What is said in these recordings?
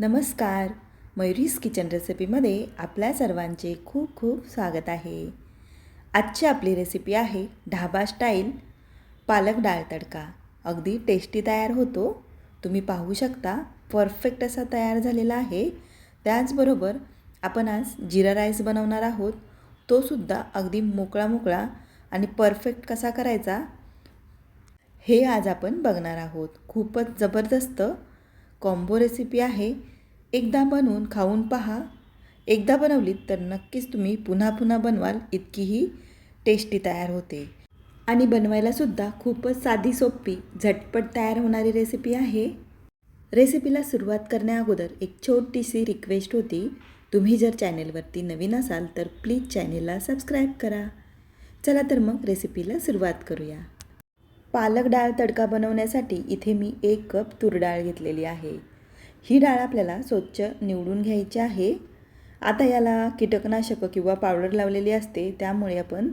नमस्कार. मयुरीस किचन रेसिपीमध्ये आपल्या सर्वांचे खूप खूप स्वागत आहे. आजची आपली रेसिपी आहे ढाबा स्टाईल पालक डाळ तडका. अगदी टेस्टी तयार होतो. तुम्ही पाहू शकता परफेक्ट असा तयार झालेला आहे. त्याचबरोबर आपण आज जिरा राईस बनवणार आहोत. तोसुद्धा अगदी मोकळा मोकळा आणि परफेक्ट कसा करायचा हे आज आपण बघणार आहोत. खूपच जबरदस्त कॉम्बो रेसिपी आहे. एकदा बनवून खाऊन पहा. एकदा बनवलीत तर नक्कीच तुम्ही पुन्हा पुन्हा बनवाल इतकीही टेस्टी तयार होते. आणि बनवायलासुद्धा खूपच साधी सोपी झटपट तयार होणारी रेसिपी आहे. रेसिपीला सुरुवात करण्याअगोदर एक छोटीशी रिक्वेस्ट होती. तुम्ही जर चॅनेलवरती नवीन असाल तर प्लीज चॅनेलला सबस्क्राईब करा. चला तर मग रेसिपीला सुरुवात करूया. पालक डाळ तडका बनवण्यासाठी इथे मी एक कप तूर डाळ घेतलेली आहे. ही डाळ आपल्याला स्वच्छ निवडून घ्यायची आहे. आता याला कीटकनाशक किंवा पावडर लावलेली असते त्यामुळे आपण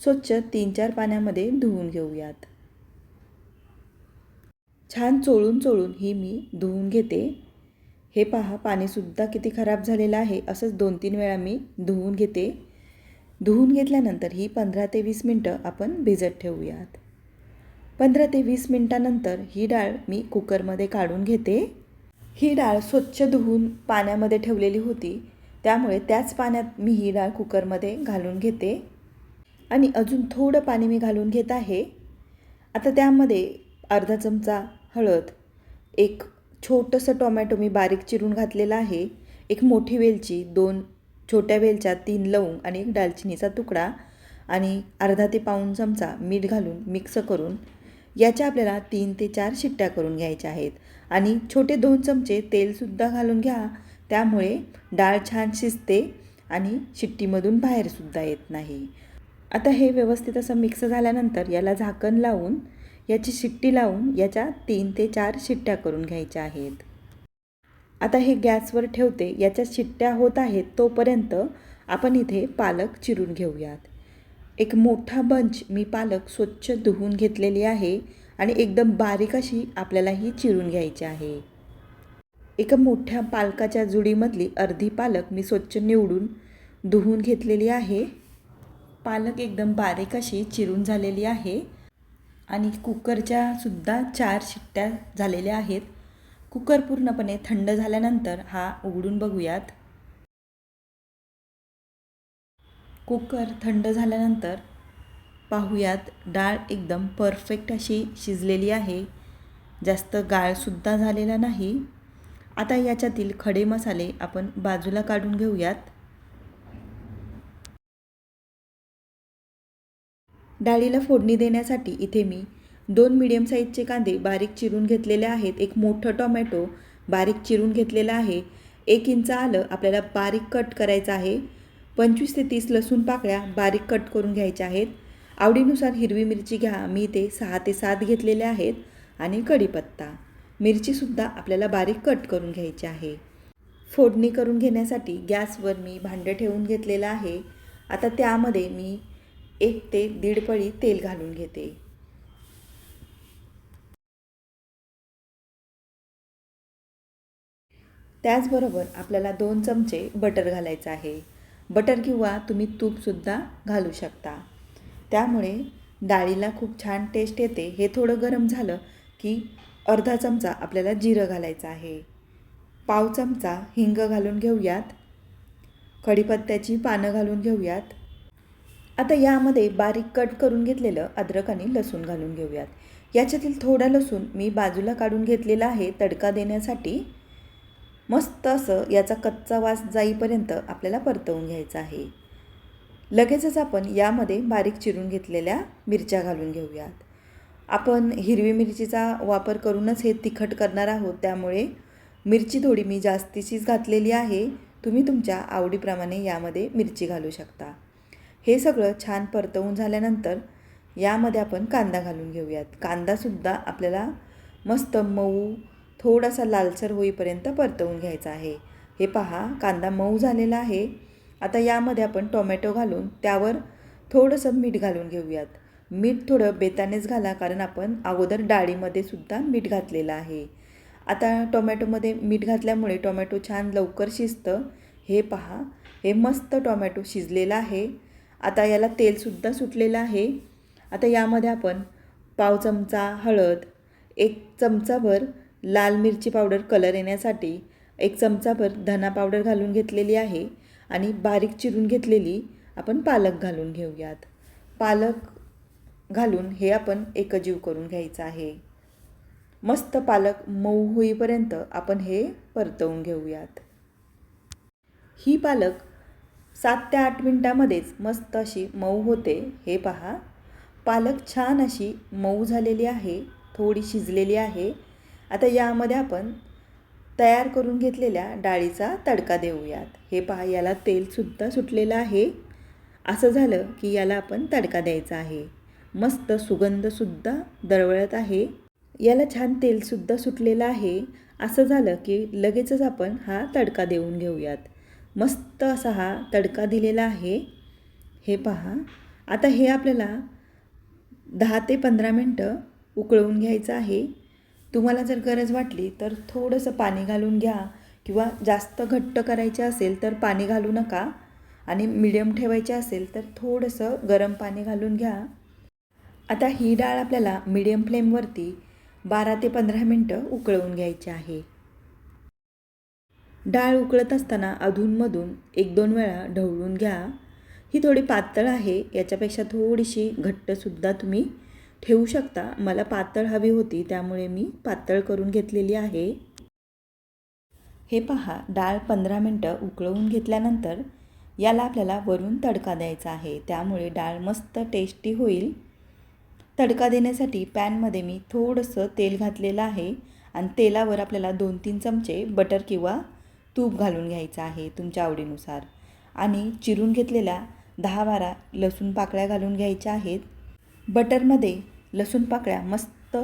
स्वच्छ तीन चार पाण्यामध्ये धुवून घेऊयात. छान चोळून चोळून ही मी धुवून घेते. हे पहा पाणीसुद्धा किती खराब झालेलं आहे असंच दोन तीन वेळा मी धुवून घेते. धुवून घेतल्यानंतर ही पंधरा ते वीस मिनटं आपण भिजत ठेवूयात. पंधरा ते वीस मिनटानंतर ही डाळ मी कुकरमध्ये काढून घेते. ही डाळ स्वच्छ धुवून पाण्यामध्ये ठेवलेली होती. त्यामुळे त्याच पाण्यात मी ही डाळ कुकरमध्ये घालून घेते. आणि अजून थोडं पाणी मी घालून घेत आहे. आता त्यामध्ये अर्धा चमचा हळद एक छोटंसं टोमॅटो मी बारीक चिरून घातलेला आहे. एक मोठी वेलची दोन छोट्या वेलच्या तीन लवंग आणि एक दालचिनीचा तुकडा आणि अर्धा ते पाऊण चमचा मीठ घालून मिक्स करून याच्या आपल्याला तीन ते चार शिट्ट्या करून घ्यायच्या आहेत. आणि छोटे दोन चमचे तेलसुद्धा घालून घ्या. त्यामुळे डाळ छान शिजते आणि शिट्टीमधून बाहेरसुद्धा येत नाही. आता हे व्यवस्थित असं मिक्स झाल्यानंतर याला झाकण लावून याची शिट्टी लावून याच्या तीन ते चार शिट्ट्या करून घ्यायच्या आहेत. आता हे गॅसवर ठेवते. याच्या शिट्ट्या होत आहेत तोपर्यंत आपण इथे पालक चिरून घेऊयात. एक मोठा बंच मी पालक स्वच्छ धुवून घेतलेली आहे आणि एकदम बारीक अशी आपल्याला ही चिरून घ्यायची आहे. एका मोठ्या पालकाच्या जुडीमधली अर्धी पालक मी स्वच्छ निवडून धुवून घेतलेली आहे. पालक एकदम बारीक अशी चिरून झालेली आहे आणि कुकरच्या सुद्धा चार शिट्ट्या झालेल्या आहेत. कुकर पूर्णपणे थंड झाल्यानंतर हा उघडून बघूयात. कुकर थंड झाल्यानंतर पाहूयात डाळ एकदम परफेक्ट अशी शिजलेली आहे. जास्त गाळसुद्धा झालेला नाही. आता याच्यातील खडे मसाले आपण बाजूला काढून घेऊयात. डाळीला फोडणी देण्यासाठी इथे मी दोन मिडियम साईजचे कांदे बारीक चिरून घेतलेले आहेत. एक मोठं टोमॅटो बारीक चिरून घेतलेलं आहे. एक इंच आलं आपल्याला बारीक कट करायचं आहे. पंचवीस ते तीस लसूण पाकळ्या बारीक कट करून घ्यायच्या आहेत. आवडीनुसार हिरवी मिरची घ्या. मी ते सहा ते सात घेतलेले आहेत आणि कढीपत्ता. मिरचीसुद्धा आपल्याला बारीक कट करून घ्यायची आहे. फोडणी करून घेण्यासाठी गॅसवर मी भांडं ठेवून घेतलेलं आहे. आता त्यामध्ये मी एक ते दीड पळी तेल घालून घेते. त्याचबरोबर आपल्याला दोन चमचे बटर घालायचं आहे. बटर किंवा तुम्ही तूपसुद्धा घालू शकता. त्यामुळे डाळीला खूप छान टेस्ट येते. हे थोडं गरम झालं की अर्धा चमचा आपल्याला जिरं घालायचं आहे. पाव चमचा हिंग घालून घेऊयात. कढीपत्त्याची पानं घालून घेऊयात. आता यामध्ये बारीक कट करून घेतलेलं अद्रक आणि लसूण घालून घेऊयात. याच्यातील थोडा लसूण मी बाजूला काढून घेतलेला आहे तडका देण्यासाठी. मस्त असं याचा कच्चा वास जाईपर्यंत आपल्याला परतवून घ्यायचा आहे. लगेचच आपण यामध्ये बारीक चिरून घेतलेल्या मिरच्या घालून घेऊयात. आपण हिरवी मिरचीचा वापर करूनच हे तिखट करणार आहोत त्यामुळे मिरची थोडी मी जास्तीचीच घातलेली आहे. तुम्ही तुमच्या आवडीप्रमाणे यामध्ये मिरची घालू शकता. हे सगळं छान परतवून झाल्यानंतर यामध्ये आपण कांदा घालून घेऊयात. कांदासुद्धा आपल्याला मस्त मऊ थोडासा लालसर होईपर्यंत परतवून घ्यायचा आहे. हे पहा कांदा मऊ झालेला आहे. आता यामध्ये आपण टोमॅटो घालून त्यावर थोडंसं मीठ घालून घेऊयात. मीठ थोडं बेतानेच घाला कारण आपण अगोदर डाळीमध्ये सुद्धा मीठ घातलेलं आहे. आता टोमॅटोमध्ये मीठ घातल्यामुळे टोमॅटो छान लवकर शिजतं. हे पहा हे मस्त टोमॅटो शिजलेलं आहे. आता याला तेलसुद्धा सुटलेलं आहे. आता यामध्ये आपण पाव चमचा हळद एक चमचाभर लाल मिरची पावडर कलर येण्यासाठी एक चमचाभर धना पावडर घालून घेतलेली आहे आणि बारीक चिरून घेतलेली आपण पालक घालून घेऊयात. पालक घालून हे आपण एकजीव करून घ्यायचं आहे. मस्त पालक मऊ होईपर्यंत आपण हे परतवून घेऊयात. ही पालक सात ते आठ मिनटामध्येच मस्त अशी मऊ होते हे पहा. पालक छान अशी मऊ झालेली आहे थोडी शिजलेली आहे. आता यामध्ये आपण तयार करून घेतलेल्या डाळीचा तडका देऊयात. हे पहा याला तेलसुद्धा सुटलेलं आहे. असं झालं की याला आपण तडका द्यायचा आहे. मस्त सुगंधसुद्धा दरवळत आहे. याला छान तेलसुद्धा सुटलेलं आहे. असं झालं की लगेचच आपण हा तडका देऊन घेऊयात. मस्त असा हा तडका दिलेला आहे. हे पहा आता हे आपल्याला दहा ते पंधरा मिनटं उकळवून घ्यायचं आहे. तुम्हाला जर गरज वाटली तर थोडंसं पाणी घालून घ्या किंवा जास्त घट्ट करायचे असेल तर पाणी घालू नका आणि मिडियम ठेवायचे असेल तर थोडंसं गरम पाणी घालून घ्या. आता ही डाळ आपल्याला मिडियम फ्लेमवरती बारा ते पंधरा मिनटं उकळवून घ्यायची आहे. डाळ उकळत असताना अधूनमधून एक दोन वेळा ढवळून घ्या. ही थोडी पातळ आहे याच्यापेक्षा थोडीशी घट्टसुद्धा तुम्ही ठेवू शकता. मला पातळ हवी होती त्यामुळे मी पातळ करून घेतलेली आहे. हे पहा डाळ पंधरा मिनटं उकळवून घेतल्यानंतर याला आपल्याला वरून तडका द्यायचा आहे. त्यामुळे डाळ मस्त टेस्टी होईल. तडका देण्यासाठी पॅनमध्ये मी थोडंसं तेल घातलेलं आहे आणि तेलावर आपल्याला दोन तीन चमचे बटर किंवा तूप घालून घ्यायचं आहे तुमच्या आवडीनुसार. आणि चिरून घेतलेल्या दहा बारा लसूण पाकळ्या घालून घ्यायच्या आहेत. बटरमध्ये लसूण पाकळ्या मस्त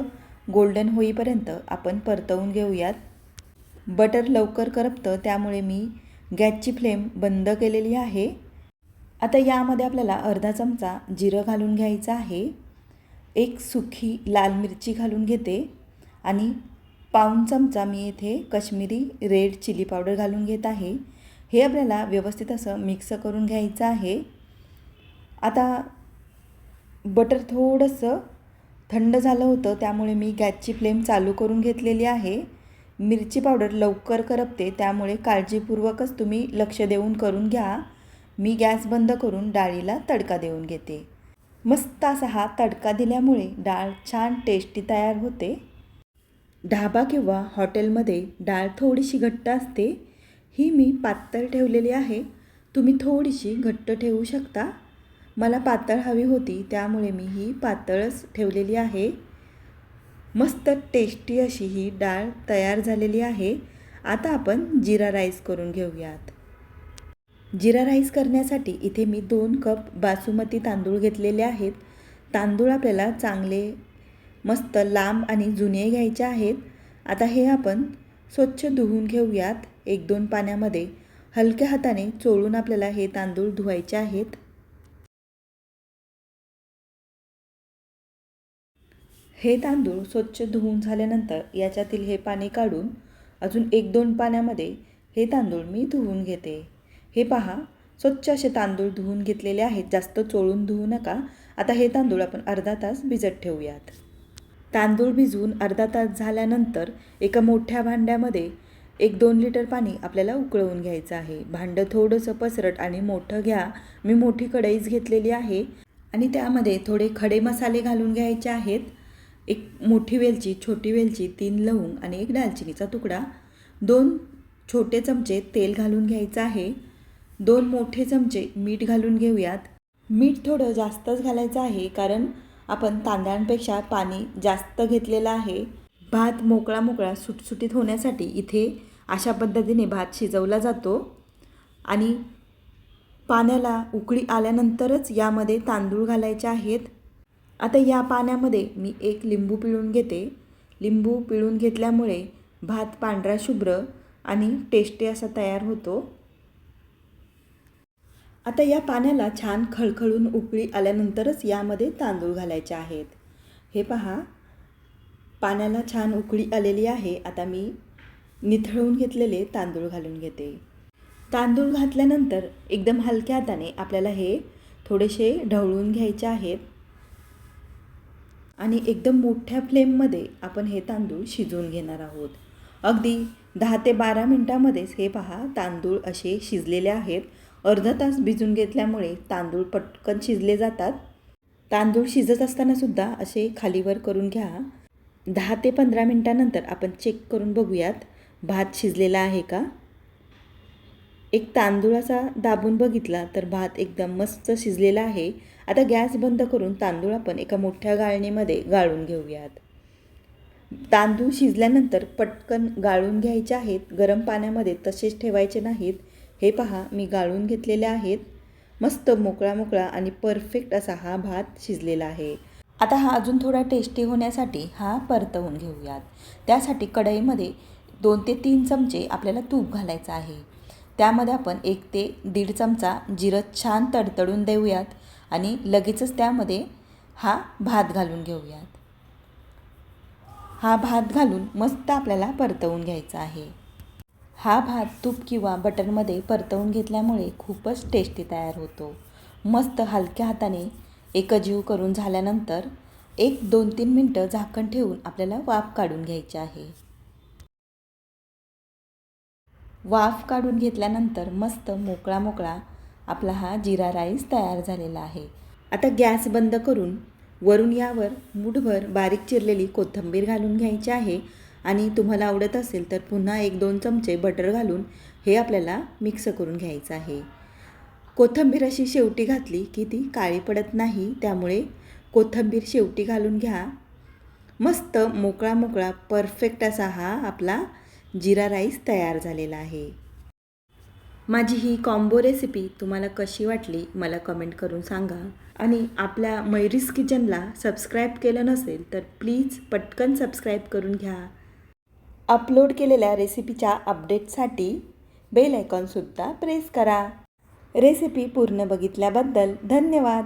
गोल्डन होईपर्यंत आपण परतवून घेऊयात. बटर लवकर करपतं त्यामुळे मी गॅसची फ्लेम बंद केलेली आहे. आता यामध्ये आपल्याला अर्धा चमचा जिरं घालून घ्यायचं आहे. एक सुखी लाल मिरची घालून घेते. आणि पाऊण चमचा मी येथे कश्मीरी रेड चिली पावडर घालून घेत आहे. हे आपल्याला व्यवस्थित असं मिक्स करून घ्यायचं आहे. आता बटर थोडंसं थंड झालं होतं त्यामुळे मी गॅसची फ्लेम चालू करून घेतलेली आहे. मिरची पावडर लवकर करपते त्यामुळे काळजीपूर्वकच तुम्ही लक्ष देऊन करून घ्या. मी गॅस बंद करून डाळीला तडका देऊन घेते. मस्त असा हा तडका दिल्यामुळे डाळ छान टेस्टी तयार होते. ढाबा किंवा हॉटेलमध्ये डाळ थोडीशी घट्ट असते. ही मी पातळ ठेवलेली आहे. तुम्ही थोडीशी घट्ट ठेवू शकता. मला पातळ हवी होती त्यामुळे मी ही पातळच ठेवलेली आहे. मस्त टेस्टी अशी ही डाळ तयार झालेली आहे. आता आपण जिरा राईस करून घेऊयात. जिरा राईस करण्यासाठी इथे मी दोन कप बासुमती तांदूळ घेतलेले आहेत. तांदूळ आपल्याला चांगले मस्त लांब आणि जुने घ्यायचे आहेत. आता हे आपण स्वच्छ धुवून घेऊयात. एक दोन पाण्यामध्ये हलक्या हाताने चोळून आपल्याला हे तांदूळ धुवायचे आहेत. हे तांदूळ स्वच्छ धुवून झाल्यानंतर याच्यातील हे पाणी काढून अजून एक दोन पाण्यामध्ये हे तांदूळ मी धुवून घेते. हे पहा स्वच्छ असे तांदूळ धुवून घेतलेले आहेत. जास्त चोळून धुवू नका. आता हे तांदूळ आपण अर्धा तास भिजत ठेवूयात. तांदूळ भिजवून अर्धा तास झाल्यानंतर एका मोठ्या भांड्यामध्ये एक दोन लिटर पाणी आपल्याला उकळवून घ्यायचं आहे. भांडं थोडंसं पसरट आणि मोठं घ्या. मी मोठी कढईच घेतलेली आहे आणि त्यामध्ये थोडे खडे मसाले घालून घ्यायचे आहेत. एक मोठी वेलची छोटी वेलची तीन लवंग आणि एक दालचिनीचा तुकडा. दोन छोटे चमचे तेल घालून घ्यायचं आहे. दोन मोठे चमचे मीठ घालून घेऊयात. मीठ थोडं जास्तच घालायचं आहे कारण आपण तांदळांपेक्षा पाणी जास्त घेतलेलं आहे. भात मोकळा मोकळा सुटसुटीत होण्यासाठी इथे अशा पद्धतीने भात शिजवला जातो. आणि पाण्याला उकळी आल्यानंतरच यामध्ये तांदूळ घालायचे आहेत. आता या पाण्यामध्ये मी एक लिंबू पिळून घेते. लिंबू पिळून घेतल्यामुळे भात पांढरा शुभ्र आणि टेस्टी असा तयार होतो. आता या पाण्याला छान खळखळून उकळी आल्यानंतरच यामध्ये तांदूळ घालायचे आहेत. हे पहा पाण्याला छान उकळी आलेली आहे. आता मी निथळून घेतलेले तांदूळ घालून घेते. तांदूळ घातल्यानंतर एकदम हलक्या हाताने आपल्याला हे थोडेसे ढवळून घ्यायचे आहेत. आणि एकदम मोठ्या फ्लेममध्ये आपण हे तांदूळ शिजवून घेणार आहोत. अगदी दहा ते बारा मिनटामध्येच हे पहा तांदूळ असे शिजलेले आहेत. अर्धा तास भिजून घेतल्यामुळे तांदूळ पटकन शिजले जातात. तांदूळ शिजत असतानासुद्धा असे खालीवर करून घ्या. दहा ते पंधरा मिनटानंतर आपण चेक करून बघूयात भात शिजलेला आहे का? एक तांदूळ असा दाबून बघितला तर भात एकदम मस्त शिजलेला आहे. आता गॅस बंद करून तांदूळ आपण एका मोठ्या गाळणीमध्ये गाळून घेऊयात. तांदूळ शिजल्यानंतर पटकन गाळून घ्यायचे आहेत. गरम पाण्यामध्ये तसेच ठेवायचे नाहीत. हे पहा मी गाळून घेतलेले आहेत. मस्त मोकळा मोकळा आणि परफेक्ट असा हा भात शिजलेला आहे. आता हा अजून थोडा टेस्टी होण्यासाठी हा परतवून घेऊयात. त्यासाठी कढईमध्ये दोन ते तीन चमचे आपल्याला तूप घालायचं आहे. त्यामध्ये आपण एक ते दीड चमचा जिरं छान तडतडून देऊयात. आणि लगेचच त्यामध्ये हा भात घालून घेऊयात. हा भात घालून मस्त आपल्याला परतवून घ्यायचा आहे. हा भात तूप किंवा बटरमध्ये परतवून घेतल्यामुळे खूपच टेस्टी तयार होतो. मस्त हलक्या हाताने एकजीव करून झाल्यानंतर एक दोन तीन मिनटं झाकण ठेवून आपल्याला वाफ काढून घ्यायची आहे. वाफ काढून घेतल्यानंतर मस्त मोकळा मोकळा आपला हा जिरा राईस तयार झालेला आहे. आता गॅस बंद करून वरून यावर मुठभर बारीक चिरलेली कोथिंबीर घालून घ्यायची आहे आणि तुम्हाला आवडत असेल तर पुन्हा एक दोन चमचे बटर घालून हे आपल्याला मिक्स करून घ्यायचं आहे. कोथिंबीर अशी शेवटी घातली की ती काळी पडत नाही त्यामुळे कोथिंबीर शेवटी घालून घ्या. मस्त मोकळा मोकळा परफेक्ट असा हा आपला जिरा राईस तयार झालेला आहे. माझी ही कॉम्बो रेसिपी तुम्हाला कशी वाटली मला कमेंट करून सांगा. आणि आपल्या मैरीस किचनला सबस्क्राईब केलं नसेल तर प्लीज पटकन सबस्क्राईब करून घ्या. अपलोड केलेल्या रेसिपीच्या अपडेटसाठी बेल आयकॉनसुद्धा प्रेस करा. रेसिपी पूर्ण बघितल्याबद्दल धन्यवाद.